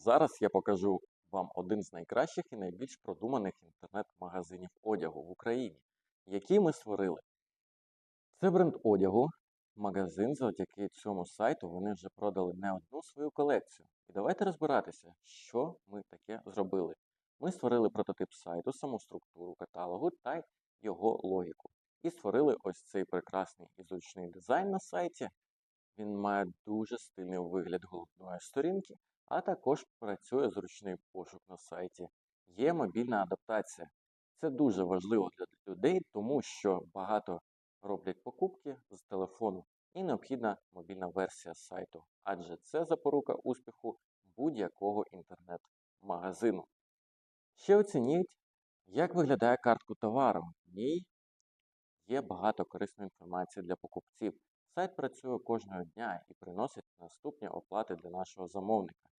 Зараз я покажу вам один з найкращих і найбільш продуманих інтернет-магазинів одягу в Україні, який ми створили. Це бренд одягу, магазин. Завдяки цьому сайту вони вже продали не одну свою колекцію. І давайте розбиратися, що ми таке зробили. Ми створили прототип сайту, саму структуру каталогу та його логіку. І створили ось цей прекрасний і зручний дизайн на сайті. Він має дуже стильний вигляд головної сторінки, а також працює зручний пошук на сайті. Є мобільна адаптація. Це дуже важливо для людей, тому що багато роблять покупки з телефону і необхідна мобільна версія сайту, адже це запорука успіху будь-якого інтернет-магазину. Ще оцініть, як виглядає картку товару. В ній є багато корисної інформації для покупців. Сайт працює кожного дня і приносить наступні оплати для нашого замовника.